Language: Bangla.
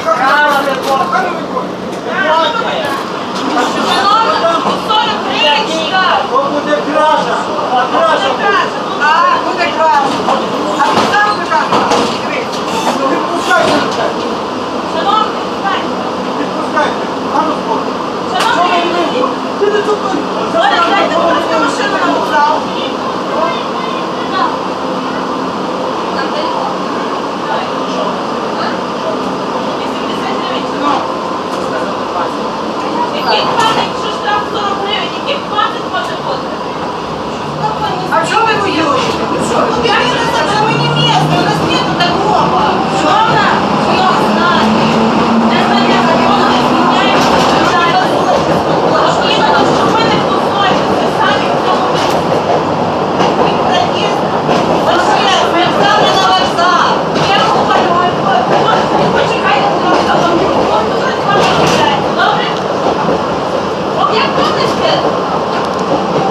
Cala, meu Hey,